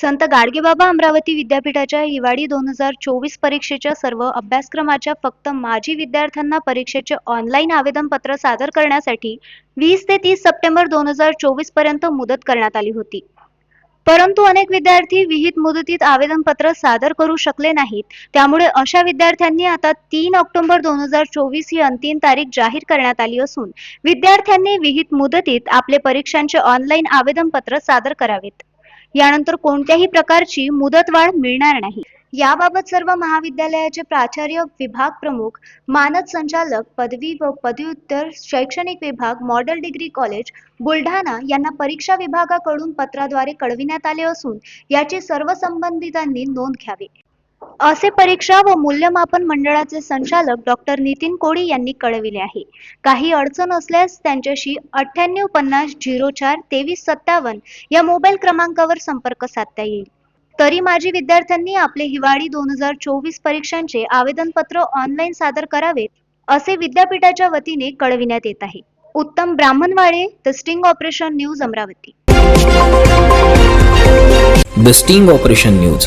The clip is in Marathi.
संत गाडगेबाबा अमरावती विद्यापीठाच्या हिवाळी दोन हजार चोवीस परीक्षेच्या सर्व अभ्यासक्रमाच्या फक्त माजी विद्यार्थ्यांना परीक्षेचे ऑनलाईन आवेदनपत्र सादर करण्यासाठी वीस ते तीस सप्टेंबर दोन हजार चोवीसपर्यंत मुदत करण्यात आली होती. परंतु अनेक विद्यार्थी विहित मुदतीत आवेदनपत्र सादर करू शकले नाहीत. त्यामुळे अशा विद्यार्थ्यांनी आता तीन ऑक्टोबर दोन हजार चोवीस ही अंतिम तारीख जाहीर करण्यात आली असून विद्यार्थ्यांनी विहित मुदतीत आपले परीक्षांचे ऑनलाईन आवेदनपत्र सादर करावेत. यानंतर कोणत्याही प्रकारची मुदतवाढ मिळणार नाही. याबाबत सर्व महाविद्यालयाचे प्राचार्य विभाग प्रमुख मानद संचालक पदवी व पदव्युत्तर शैक्षणिक विभाग मॉडेल डिग्री कॉलेज बुलढाणा यांना परीक्षा विभागाकडून पत्राद्वारे कळविण्यात आले असून याची सर्व संबंधितांनी नोंद घ्यावी. असे परीक्षा व मूल्यमापन मंडळाचे संचालक डॉक्टर नितीन कोळी यांनी कळविले आहे. काही अडचण असल्यास त्यांच्याशी अठ्ठ्याण्णव पन्नास झिरो चार तेवीस सत्तावन्न या मोबाईल क्रमांकावर संपर्क साधता येईल. तरी माजी विद्यार्थ्यांनी आपले हिवाळी दोन हजार चोवीस परीक्षांचे आवेदनपत्र ऑनलाईन सादर करावेत असे विद्यापीठाच्या वतीने कळविण्यात येत आहे. Uttam Brahmanwade the sting operation news Amravati. The sting operation news.